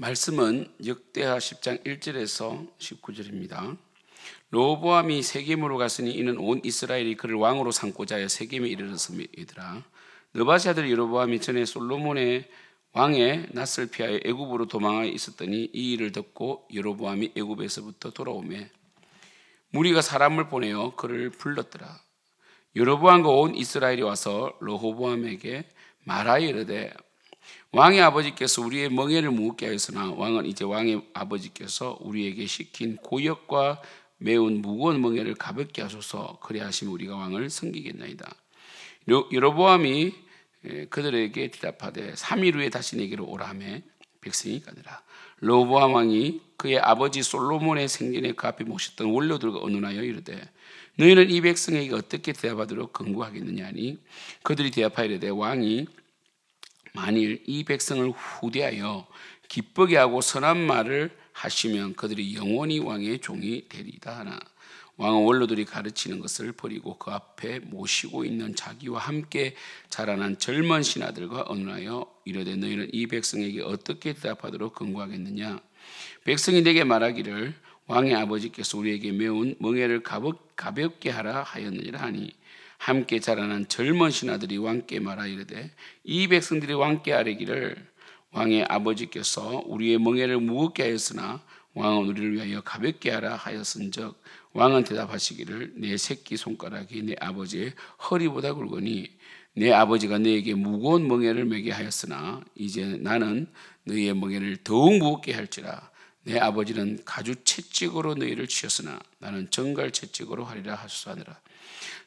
말씀은 역대하 10장 1절에서 19절입니다. 로보암이 세겜으로 갔으니 이는 온 이스라엘이 그를 왕으로 삼고자 하여 세겜에 이르렀음이더라. 느바시 아들 여로보암이 전에 솔로몬의 왕의 낯을 피하여 애굽으로 도망하여 있었더니 이 일을 듣고 여로보암이 애굽에서부터 돌아오매 무리가 사람을 보내어 그를 불렀더라. 여로보암과 온 이스라엘이 와서 로호보암에게 말하여 이르되 왕의 아버지께서 우리의 멍에를 무겁게 하였으나 왕은 이제 왕의 아버지께서 우리에게 시킨 고역과 매운 무거운 멍에를 가볍게 하소서 그래 하시면 우리가 왕을 섬기겠나이다. 여로보암이 그들에게 대답하되 3일 후에 다시 내게로 오라 하매 백성이 가더라. 로보암 왕이 그의 아버지 솔로몬의 생전에 그 앞에 모셨던 원로들과 언론하여 이르되 너희는 이 백성에게 어떻게 대답하도록 권고하겠느냐 하니 그들이 대답하여 이르되 왕이 만일 이 백성을 후대하여 기쁘게 하고 선한 말을 하시면 그들이 영원히 왕의 종이 되리다 하나 왕은 원로들이 가르치는 것을 버리고 그 앞에 모시고 있는 자기와 함께 자라난 젊은 신하들과 언하여 이르되 너희는 이 백성에게 어떻게 대답하도록 권고하겠느냐? 백성이 내게 말하기를 왕의 아버지께서 우리에게 매운 멍에를 가볍게 하라 하였느니라 하니 함께 자라난 젊은 신하들이 왕께 말하 이르되 이 백성들이 왕께 아뢰기를 왕의 아버지께서 우리의 멍에를 무겁게 하였으나 왕은 우리를 위하여 가볍게 하라 하였은즉 왕은 대답하시기를 내 새끼 손가락이 내 아버지의 허리보다 굵으니 내 아버지가 너에게 무거운 멍에를 매게 하였으나 이제 나는 너희의 멍에를 더욱 무겁게 할지라 내 아버지는 가주 채찍으로 너희를 치었으나 나는 정갈 채찍으로 하리라 하소서하니라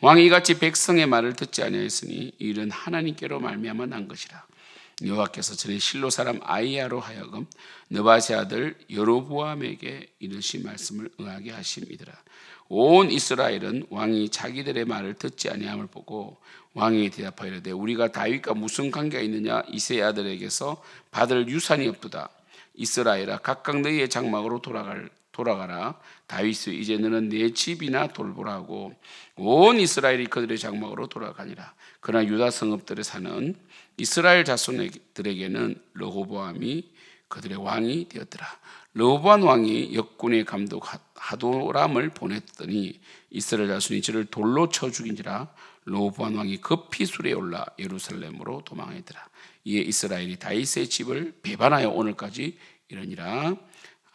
왕이 이같이 백성의 말을 듣지 아니하였으니 이 일은 하나님께로 말미암아 난 것이라. 여호와께서 전에 실로 사람 아이야로 하여금 느바세 아들 여로보암에게 이르신 말씀을 응하게 하심이더라. 온 이스라엘은 왕이 자기들의 말을 듣지 아니함을 보고 왕이 대답하이르되 우리가 다윗과 무슨 관계가 있느냐 이세 아들에게서 받을 유산이 없도다. 이스라엘아 각각 너희의 장막으로 돌아갈 돌아가라. 다윗이 이제 너는 내 집이나 돌보라고 온 이스라엘이 그들의 장막으로 돌아가니라. 그러나 유다 성읍들에 사는 이스라엘 자손들에게는 르호보암이 그들의 왕이 되었더라. 르호보암 왕이 역군의 감독 하도람을 보냈더니 이스라엘 자손이 저를 돌로 쳐 죽인지라 르호보암 왕이 급히 술에 올라 예루살렘으로 도망하더라. 이에 이스라엘이 다윗의 집을 배반하여 오늘까지 이러니라.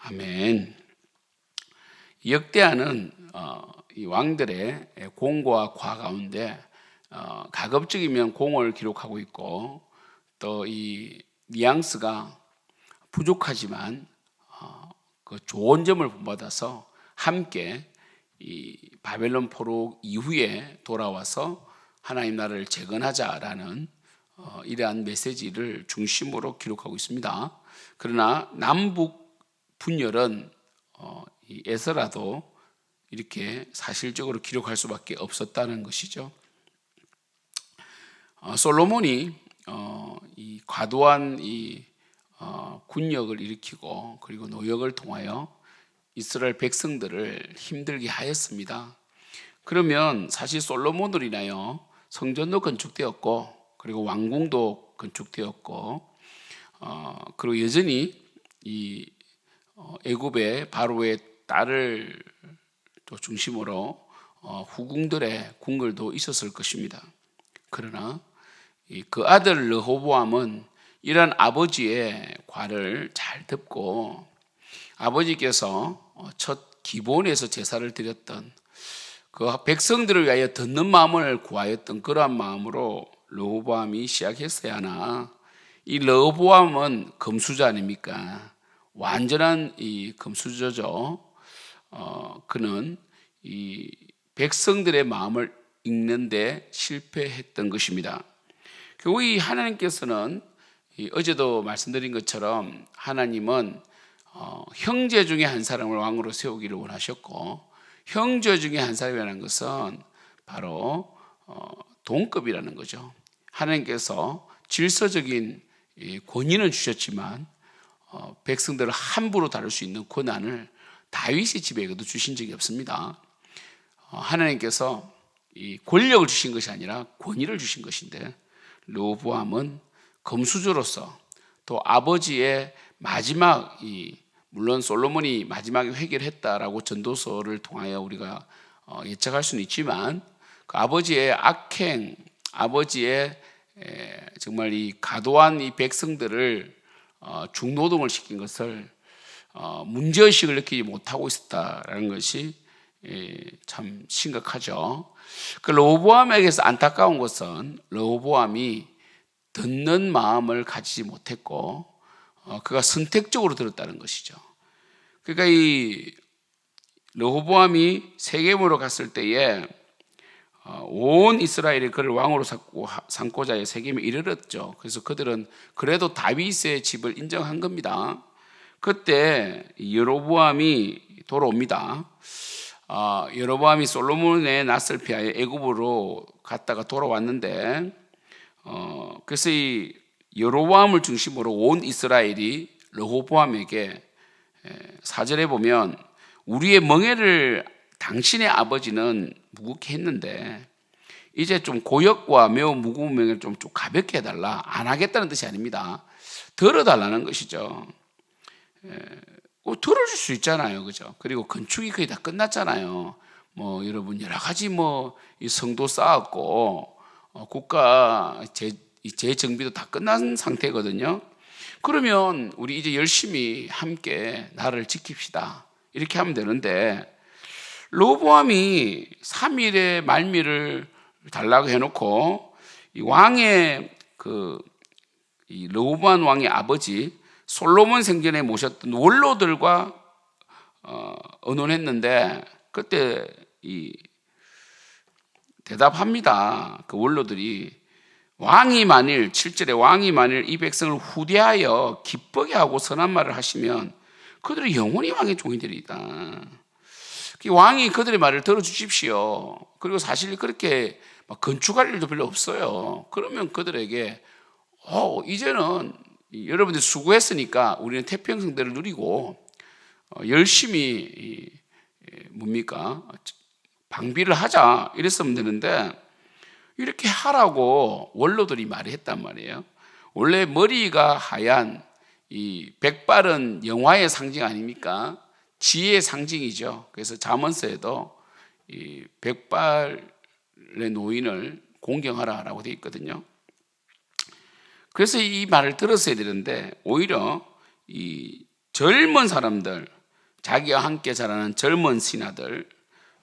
아멘. 역대하는 어, 이 왕들의 공과 과 가운데 어, 가급적이면 공을 기록하고 있고 또 이 뉘앙스가 부족하지만 어, 그 좋은 점을 본받아서 함께 이 바벨론 포로 이후에 돌아와서 하나님 나라를 재건하자라는 어, 이러한 메시지를 중심으로 기록하고 있습니다. 그러나 남북 분열은 어, 에서라도 이렇게 사실적으로 기록할 수밖에 없었다는 것이죠. 어, 솔로몬이 어, 이 과도한 이 어, 군력을 일으키고 그리고 노역을 통하여 이스라엘 백성들을 힘들게 하였습니다. 그러면 사실 솔로몬으로 인하여 성전도 건축되었고 그리고 왕궁도 건축되었고 어, 그리고 여전히 이 어, 애굽의 바로의 딸을 또 중심으로 어, 후궁들의 궁궐도 있었을 것입니다. 그러나 그 아들 르호보암은 이런 아버지의 과를 잘 듣고 아버지께서 어, 첫 기본에서 제사를 드렸던 그 백성들을 위하여 듣는 마음을 구하였던 그러한 마음으로 르호보암이 시작했어야 하나 이 르호보암은 금수저 아닙니까? 완전한 이 금수저죠. 어, 그는 이 백성들의 마음을 읽는데 실패했던 것입니다. 결국 이 하나님께서는 이 어제도 말씀드린 것처럼 하나님은 어, 형제 중에 한 사람을 왕으로 세우기를 원하셨고 형제 중에 한 사람이라는 것은 바로 어, 동급이라는 거죠. 하나님께서 질서적인 이 권위는 주셨지만 어, 백성들을 함부로 다룰 수 있는 권한을 다윗의 집에게도 주신 적이 없습니다. 어, 하나님께서 이 권력을 주신 것이 아니라 권위를 주신 것인데 로보암은 검수조로서 또 아버지의 마지막 이 물론 솔로몬이 마지막에 회개를 했다라고 전도서를 통하여 우리가 어, 예측할 수는 있지만 그 아버지의 악행, 아버지의 에, 정말 이 가도한 이 백성들을 어, 중노동을 시킨 것을 어, 문제의식을 느끼지 못하고 있었다라는 것이 예, 참 심각하죠. 그 로보암에게서 안타까운 것은 로보암이 듣는 마음을 가지지 못했고 어, 그가 선택적으로 들었다는 것이죠. 그러니까 이 르호보암이 세겜으로 갔을 때에 어, 온 이스라엘이 그를 왕으로 삼고, 삼고자 세겜에 이르렀죠. 그래서 그들은 그래도 다윗의 집을 인정한 겁니다. 그때 여로보암이 돌아옵니다. 어, 여로보암이 솔로몬의 낯을 피하여 애굽으로 갔다가 돌아왔는데 어, 그래서 이 여로보암을 중심으로 온 이스라엘이 르호보암에게 사절에 보면 우리의 멍에를 당신의 아버지는 무겁게 했는데 이제 좀 고역과 매우 무거운 멍에를 좀, 좀 가볍게 해달라 안 하겠다는 뜻이 아닙니다. 덜어달라는 것이죠. 어, 덜어줄 수 있잖아요, 그죠? 그리고 건축이 거의 다 끝났잖아요. 뭐 여러분 여러 가지 뭐 성도 쌓았고 어, 국가 재, 재정비도 다 끝난 상태거든요. 그러면 우리 이제 열심히 함께 나를 지킵시다. 이렇게 하면 되는데 로보암이 3일의 말미를 달라고 해놓고 왕의 그이 로보암 왕의 아버지 솔로몬 생전에 모셨던 원로들과 어, 의논했는데 그때 이 대답합니다. 그 원로들이 왕이 만일 7절에 왕이 만일 이 백성을 후대하여 기쁘게 하고 선한 말을 하시면 그들이 영원히 왕의 종이 되리이다. 그 왕이 그들의 말을 들어주십시오. 그리고 사실 그렇게 건축할 일도 별로 없어요. 그러면 그들에게 어, 이제는 여러분들 수고했으니까 우리는 태평성대를 누리고 어, 열심히 뭡니까 방비를 하자 이랬으면 되는데 이렇게 하라고 원로들이 말했단 말이에요. 원래 머리가 하얀 이 백발은 영화의 상징 아닙니까? 지혜의 상징이죠. 그래서 잠언서에도 이 백발의 노인을 공경하라라고 되어 있거든요. 그래서 이 말을 들었어야 되는데 오히려 이 젊은 사람들, 자기와 함께 자라는 젊은 신하들,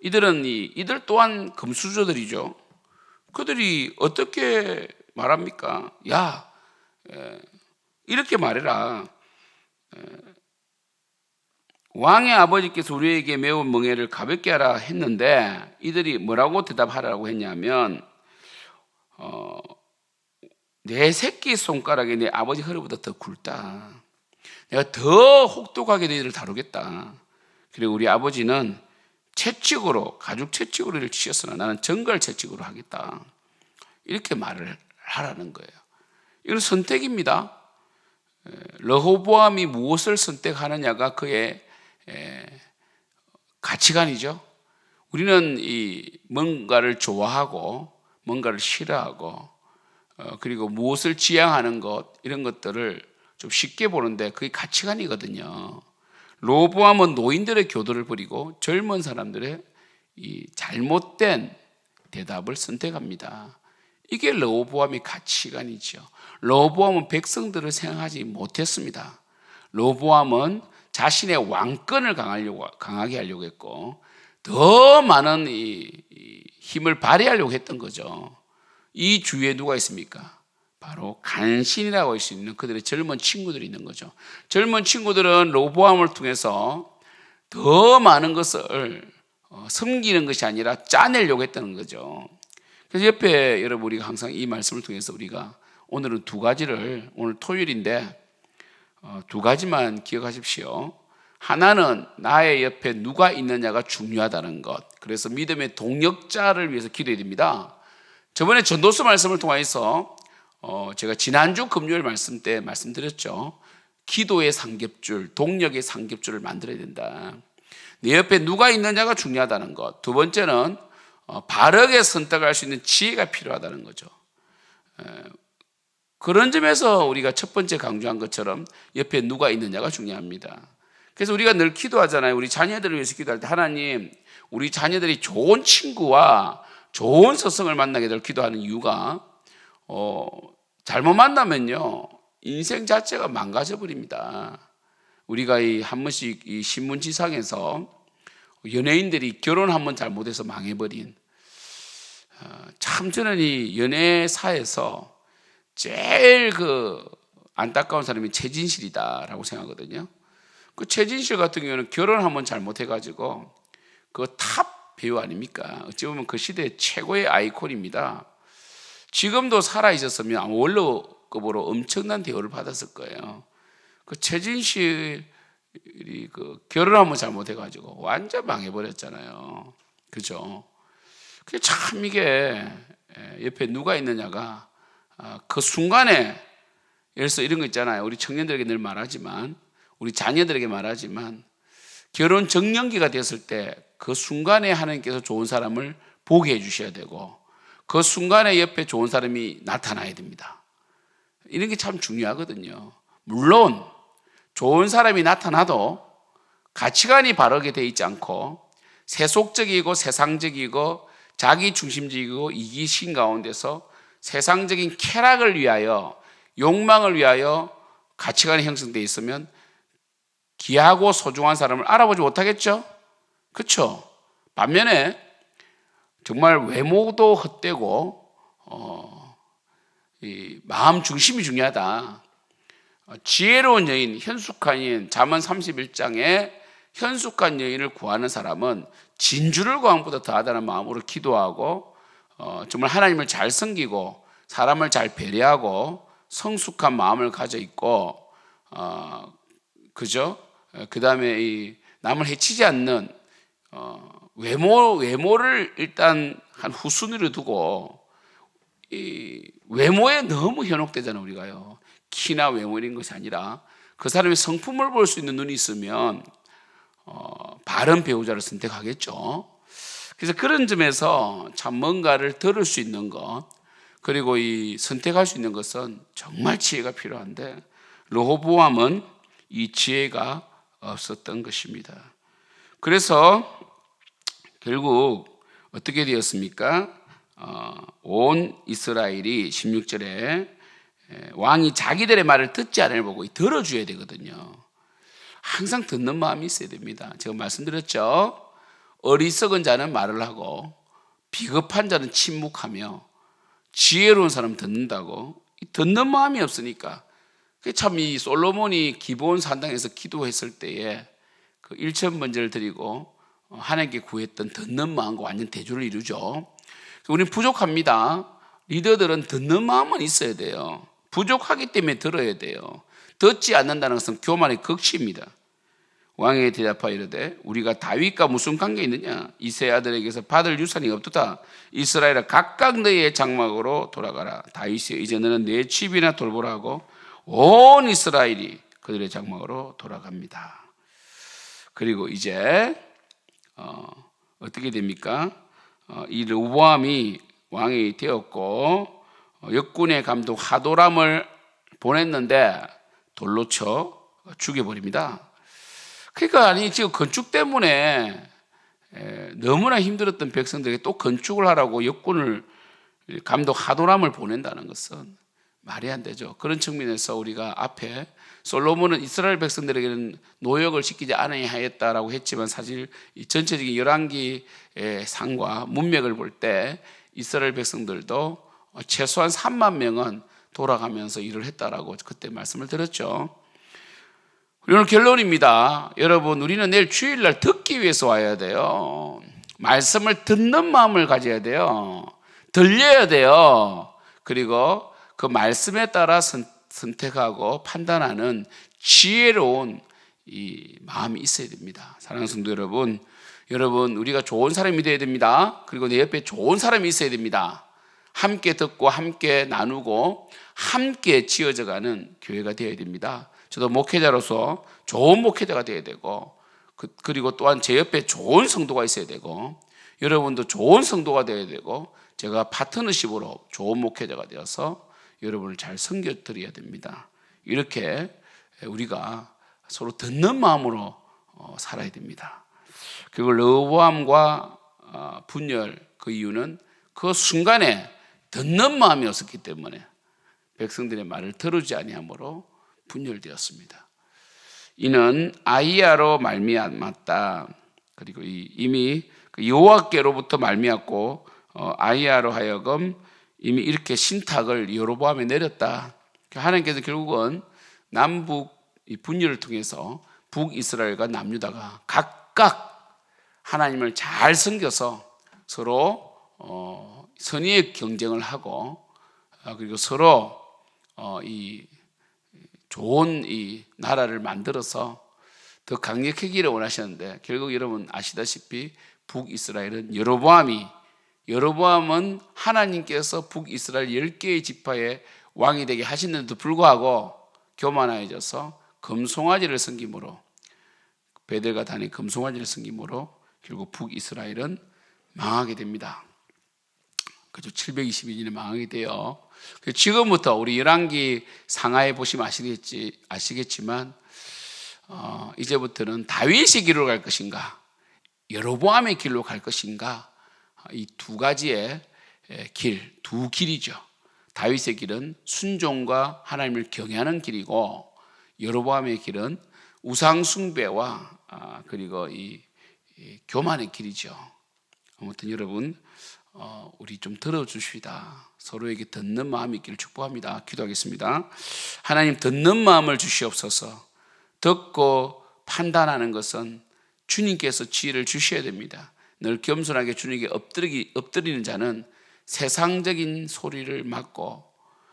이들은 이 이들 또한 금수저들이죠. 그들이 어떻게 말합니까? 야, 이렇게 말해라. 왕의 아버지께서 우리에게 매운 멍에를 가볍게 하라 했는데 이들이 뭐라고 대답하라고 했냐면 어, 내 새끼 손가락이 내 아버지 허리보다 더 굵다. 내가 더 혹독하게 너희들을 다루겠다. 그리고 우리 아버지는 채찍으로 가죽 채찍으로 를 치셨으나 나는 정갈 채찍으로 하겠다. 이렇게 말을 하라는 거예요. 이건 선택입니다. 러호보암이 무엇을 선택하느냐가 그의 가치관이죠. 우리는 이 뭔가를 좋아하고 뭔가를 싫어하고 어, 그리고 무엇을 지향하는 것 이런 것들을 좀 쉽게 보는데 그게 가치관이거든요. 로보암은 노인들의 교도를 버리고 젊은 사람들의 이 잘못된 대답을 선택합니다. 이게 로보암의 가치관이죠. 로보암은 백성들을 생각하지 못했습니다. 로보암은 자신의 왕권을 강하려고, 강하게 하려고 했고 더 많은 이, 이 힘을 발휘하려고 했던 거죠. 이 주위에 누가 있습니까? 바로 간신이라고 할 수 있는 그들의 젊은 친구들이 있는 거죠. 젊은 친구들은 로보암을 통해서 더 많은 것을 어, 섬기는 것이 아니라 짜내려고 했다는 거죠. 그래서 옆에 여러분 우리가 항상 이 말씀을 통해서 우리가 오늘은 두 가지를 오늘 토요일인데 어, 두 가지만 기억하십시오. 하나는 나의 옆에 누가 있느냐가 중요하다는 것. 그래서 믿음의 동력자를 위해서 기도해야 됩니다. 저번에 전도서 말씀을 통해서 어, 제가 지난주 금요일 말씀 때 말씀드렸죠. 기도의 삼겹줄, 동력의 삼겹줄을 만들어야 된다. 내 옆에 누가 있느냐가 중요하다는 것. 두 번째는 어, 바르게 선택할 수 있는 지혜가 필요하다는 거죠. 그런 점에서 우리가 첫 번째 강조한 것처럼 옆에 누가 있느냐가 중요합니다. 그래서 우리가 늘 기도하잖아요. 우리 자녀들을 위해서 기도할 때 하나님, 우리 자녀들이 좋은 친구와 좋은 서성을 만나게 될 기도하는 이유가 어, 잘못 만나면요 인생 자체가 망가져 버립니다. 우리가 이 한 번씩 이 신문지상에서 연예인들이 결혼 한 번 잘못해서 망해버린 어, 참 저는 이 연애사에서 제일 그 안타까운 사람이 최진실이다라고 생각하거든요. 그 최진실 같은 경우는 결혼 한 번 잘못해가지고 그 탑 배우 아닙니까? 어찌 보면 그 시대 최고의 아이콘입니다. 지금도 살아 있었으면 원로급으로 엄청난 대우를 받았을 거예요. 그 최진실이 그 결혼 한번 잘못해가지고 완전 망해버렸잖아요. 그죠? 그게 참 이게 예, 옆에 누가 있느냐가 아, 그 순간에 예를 들어서 이런 거 있잖아요. 우리 청년들에게 늘 말하지만 우리 자녀들에게 말하지만 결혼 정년기가 됐을 때 그 순간에 하나님께서 좋은 사람을 보게 해 주셔야 되고 그 순간에 옆에 좋은 사람이 나타나야 됩니다. 이런 게 참 중요하거든요. 물론 좋은 사람이 나타나도 가치관이 바르게 돼 있지 않고 세속적이고 세상적이고 자기 중심적이고 이기심 가운데서 세상적인 쾌락을 위하여 욕망을 위하여 가치관이 형성되어 있으면 귀하고 소중한 사람을 알아보지 못하겠죠? 그렇죠? 반면에 정말 외모도 헛되고 어, 마음 중심이 중요하다. 어, 지혜로운 여인, 현숙한 여인, 잠언 31장에 현숙한 여인을 구하는 사람은 진주를 구한 것보다 더하다는 마음으로 기도하고 어, 정말 하나님을 잘 섬기고 사람을 잘 배려하고 성숙한 마음을 가져 있고 어, 그죠? 그 다음에 이 남을 해치지 않는 어, 외모 외모를 일단 한 후순위로 두고 이 외모에 너무 현혹되잖아 우리가요. 키나 외모 이런 것이 아니라 그 사람의 성품을 볼 수 있는 눈이 있으면 어, 바른 배우자를 선택하겠죠. 그래서 그런 점에서 참 뭔가를 들을 수 있는 것 그리고 이 선택할 수 있는 것은 정말 지혜가 필요한데 로호보암은 이 지혜가 없었던 것입니다. 그래서 결국 어떻게 되었습니까? 어, 온 이스라엘이 16절에 왕이 자기들의 말을 듣지 않을 보고 들어줘야 되거든요. 항상 듣는 마음이 있어야 됩니다. 제가 말씀드렸죠. 어리석은 자는 말을 하고 비겁한 자는 침묵하며 지혜로운 사람 듣는다고 듣는 마음이 없으니까 참 이 솔로몬이 기본 산당에서 기도했을 때에 그 일천 번제를 드리고 하나님께 구했던 듣는 마음과 완전 대조를 이루죠. 우리는 부족합니다. 리더들은 듣는 마음은 있어야 돼요. 부족하기 때문에 들어야 돼요. 듣지 않는다는 것은 교만의 극치입니다. 왕에게 대답하여 이르되 우리가 다윗과 무슨 관계 있느냐 이세 아들에게서 받을 유산이 없도다 이스라엘아 각각 너희의 장막으로 돌아가라 다윗이 이제 너는 내 집이나 돌보라고 온 이스라엘이 그들의 장막으로 돌아갑니다. 그리고 이제 어, 어떻게 됩니까? 어, 이 르보암이 왕이 되었고 어, 역군의 감독 하도람을 보냈는데 돌로 쳐 죽여버립니다. 그러니까 아니 지금 건축 때문에 너무나 힘들었던 백성들에게 또 건축을 하라고 역군을 감독 하도람을 보낸다는 것은 말이 안 되죠. 그런 측면에서 우리가 앞에 솔로몬은 이스라엘 백성들에게는 노역을 시키지 않아야 하였다라고 했지만 사실 이 전체적인 열왕기의 상과 문맥을 볼 때 이스라엘 백성들도 최소한 3만 명은 돌아가면서 일을 했다라고 그때 말씀을 드렸죠. 오늘 결론입니다. 여러분, 우리는 내일 주일날 듣기 위해서 와야 돼요. 말씀을 듣는 마음을 가져야 돼요. 들려야 돼요. 그리고 그 말씀에 따라 선, 택하고 판단하는 지혜로운 이 마음이 있어야 됩니다. 사랑하는 성도 여러분, 여러분 우리가 좋은 사람이 되어야 됩니다. 그리고 내 옆에 좋은 사람이 있어야 됩니다. 함께 듣고 함께 나누고 함께 지어져가는 교회가 되어야 됩니다. 저도 목회자로서 좋은 목회자가 되어야 되고 그, 그리고 또한 제 옆에 좋은 성도가 있어야 되고 여러분도 좋은 성도가 되어야 되고 제가 파트너십으로 좋은 목회자가 되어서 여러분을 잘 섬겨 드려야 됩니다. 이렇게 우리가 서로 듣는 마음으로 어, 살아야 됩니다. 그리고 러보암과 어, 분열 그 이유는 그 순간에 듣는 마음이 없었기 때문에 백성들의 말을 들으지 아니하므로 분열되었습니다. 이는 아이야로 말미암았다. 그리고 이미 그 여호와께로부터 말미암고 어, 아이야로 하여금 이미 이렇게 신탁을 여로보암에 내렸다. 하나님께서 결국은 남북 분열을 통해서 북이스라엘과 남유다가 각각 하나님을 잘 섬겨서 서로 어, 선의의 경쟁을 하고 아, 그리고 서로 어, 이 좋은 이 나라를 만들어서 더 강력해지기를 원하셨는데 결국 여러분 아시다시피 북이스라엘은 여로보암이 여로보암은 하나님께서 북이스라엘 10개의 지파의 왕이 되게 하시는데도 불구하고 교만해져서 금송아지를 섬김으로 베델과 단이 금송아지를 섬김으로 결국 북이스라엘은 망하게 됩니다. 그죠? 722년에 망하게 돼요. 지금부터 우리 열왕기 상하에 보시면 아시겠지 아시겠지만 어, 이제부터는 다윗의 길로 갈 것인가, 여로보암의 길로 갈 것인가 이 두 가지의 길, 두 길이죠. 다윗의 길은 순종과 하나님을 경외하는 길이고 여로보암의 길은 우상 숭배와 아, 그리고 이, 이 교만의 길이죠. 아무튼 여러분 어, 우리 좀 들어주시다. 서로에게 듣는 마음이 있기를 축복합니다. 기도하겠습니다. 하나님 듣는 마음을 주시옵소서. 듣고 판단하는 것은 주님께서 지혜를 주셔야 됩니다. 늘 겸손하게 주님께 엎드리기, 엎드리는 자는 세상적인 소리를 막고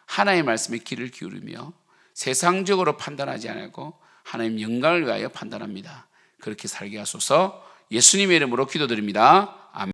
하나님의 말씀에 귀를 기울이며 세상적으로 판단하지 않고 하나님 영광을 위하여 판단합니다. 그렇게 살게 하소서 예수님의 이름으로 기도드립니다.